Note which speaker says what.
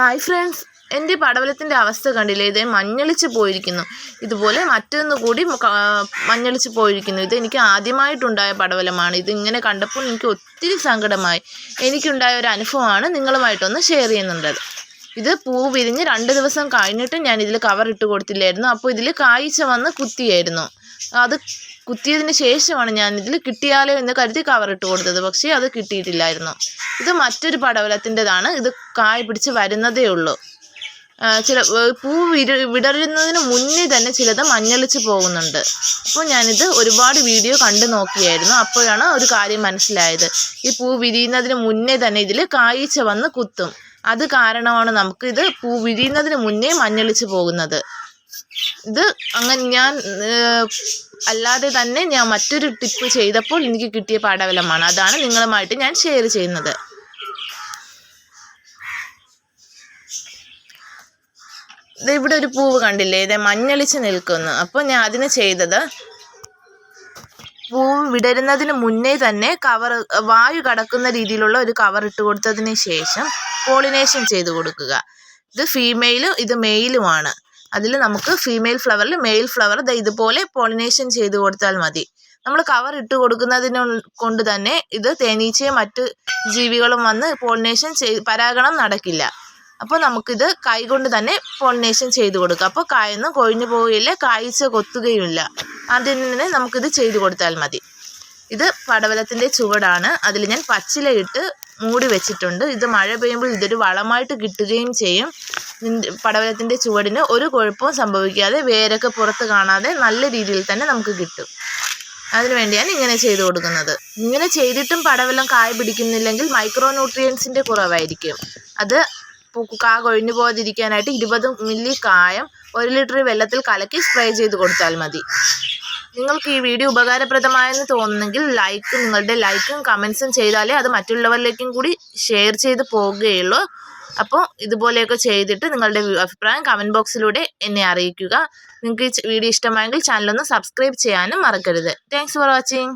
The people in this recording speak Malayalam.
Speaker 1: ഹായ് ഫ്രണ്ട്സ് എന്റെ പടവലത്തിന്റെ അവസ്ഥ കണ്ടില്ലേ? ഇത് മഞ്ഞളിച്ച് പോയിരിക്കുന്നു. ഇതുപോലെ മറ്റൊന്ന് കൂടി മഞ്ഞളിച്ച് പോയിരിക്കുന്നു. ഇത് എനിക്ക് ആദ്യമായിട്ടുണ്ടായ പടവലമാണ് ഇത് ഇങ്ങനെ കണ്ടപ്പോൾ എനിക്ക് ഒത്തിരി സങ്കടമായി. എനിക്കുണ്ടായ ഒരു അനുഭവമാണ് നിങ്ങളുമായിട്ടൊന്ന് ഷെയർ ചെയ്യുന്നുണ്ടത് ഇത് പൂ വിരിഞ്ഞ് രണ്ട് ദിവസം കഴിഞ്ഞിട്ട് ഞാൻ ഇതിൽ കവർ ഇട്ട് കൊടുത്തില്ലായിരുന്നു. അപ്പോൾ ഇതിൽ കായ്ച്ച വന്ന് കുത്തിയായിരുന്നു. അത് കുത്തിയതിന് ശേഷമാണ് ഞാൻ ഇതിൽ കിട്ടിയാലോ എന്ന് കരുതി കവർ ഇട്ട് കൊടുത്തത്. പക്ഷേ അത് കിട്ടിയിട്ടില്ലായിരുന്നു. ഇത് മറ്റൊരു പടവലത്തിന്റെതാണ്. ഇത് കായ് പിടിച്ച് വരുന്നതേ ഉള്ളൂ. ചില പൂ വിര വിടരുന്നതിന് മുന്നേ തന്നെ ചിലത് മഞ്ഞളിച്ച് പോകുന്നുണ്ട്. അപ്പോൾ ഞാനിത് ഒരുപാട് വീഡിയോ കണ്ടു നോക്കിയായിരുന്നു. അപ്പോഴാണ് ഒരു കാര്യം മനസ്സിലായത്. ഈ പൂ വിരിയുന്നതിന് മുന്നേ തന്നെ ഇതിൽ കായ്ച്ച വന്ന് കുത്തും. അത് കാരണമാണ് നമുക്ക് ഇത് പൂ വിരിയുന്നതിന് മുന്നേ മഞ്ഞളിച്ച് പോകുന്നത്. ഇത് അങ്ങനെ ഞാൻ അല്ലാതെ തന്നെ ഞാൻ മറ്റൊരു ടിപ്പ് ചെയ്തപ്പോൾ എനിക്ക് കിട്ടിയ പടവലമാണ്. അതാണ് നിങ്ങളുമായിട്ട് ഞാൻ ഷെയർ ചെയ്യുന്നത്. ഇവിടെ ഒരു പൂവ് കണ്ടില്ലേ? ഇത് മഞ്ഞളിച്ച് നിൽക്കുന്നു. അപ്പോൾ ഞാൻ അതിന് ചെയ്തത് പൂവ് വിടരുന്നതിന് മുന്നേ തന്നെ കവർ വായു കടക്കുന്ന രീതിയിലുള്ള ഒരു കവർ ഇട്ട് കൊടുത്തതിന് ശേഷം പോളിനേഷൻ ചെയ്ത് കൊടുക്കുക. ഇത് ഫീമെയിലും ഇത് മെയിലുമാണ്. അതിൽ നമുക്ക് ഫീമെയിൽ ഫ്ലവറിൽ മെയിൽ ഫ്ലവർ ഇതുപോലെ പോളിനേഷൻ ചെയ്ത് കൊടുത്താൽ മതി. നമ്മൾ കവർ ഇട്ട് കൊടുക്കുന്നതിന് കൊണ്ട് തന്നെ ഇത് തേനീച്ചയും മറ്റ് ജീവികളും വന്ന് പോളിനേഷൻ ചെയ് പരാഗണം നടക്കില്ല. അപ്പോൾ നമുക്കിത് കൈകൊണ്ട് തന്നെ പോളിനേഷൻ ചെയ്ത് കൊടുക്കുക അപ്പോൾ കായൊന്നും കൊഴിഞ്ഞു പോവുകയില്ല കായ്ച്ച കൊത്തുകയുമില്ല. ആദ്യം തന്നെ നമുക്കിത് ചെയ്ത് കൊടുത്താൽ മതി. ഇത് പടവലത്തിന്റെ ചുവടാണ്. അതിൽ ഞാൻ പച്ചിലയിട്ട് മൂടി വെച്ചിട്ടുണ്ട്. ഇത് മഴ പെയ്യുമ്പോൾ ഇതൊരു വളമായിട്ട് കിട്ടുകയും ചെയ്യും. പടവലത്തിന്റെ ചുവടിന് ഒരു കുഴപ്പവും സംഭവിക്കാതെ വേരൊക്കെ പുറത്ത് കാണാതെ നല്ല രീതിയിൽ തന്നെ നമുക്ക് കിട്ടും. അതിനു വേണ്ടിയാണ് ഇങ്ങനെ ചെയ്തു കൊടുക്കുന്നത്. ഇങ്ങനെ ചെയ്തിട്ടും പടവലം കായ പിടിക്കുന്നില്ലെങ്കിൽ മൈക്രോ ന്യൂട്രിയൻസിന്റെ കുറവായിരിക്കും. അത് കാ കൊഴിഞ്ഞു പോകാതിരിക്കാനായിട്ട് ഇരുപത് മില്ലി കായം ഒരു ലിറ്റർ വെള്ളത്തിൽ കലക്കി സ്പ്രേ ചെയ്ത് കൊടുത്താൽ മതി. നിങ്ങൾക്ക് ഈ വീഡിയോ ഉപകാരപ്രദമായെന്ന് തോന്നുന്നെങ്കിൽ ലൈക്ക് നിങ്ങളുടെ ലൈക്കും കമൻസും ചെയ്താലേ അത് മറ്റുള്ളവരിലേക്കും കൂടി ഷെയർ ചെയ്ത് പോകുകയുള്ളൂ. അപ്പോൾ ഇതുപോലെയൊക്കെ ചെയ്തിട്ട് നിങ്ങളുടെ അഭിപ്രായം കമന്റ് ബോക്സിലൂടെ എന്നെ അറിയിക്കുക. നിങ്ങൾക്ക് ഈ വീഡിയോ ഇഷ്ടമായെങ്കിൽ ചാനലൊന്ന് സബ്സ്ക്രൈബ് ചെയ്യാനും മറക്കരുത്. Thanks for watching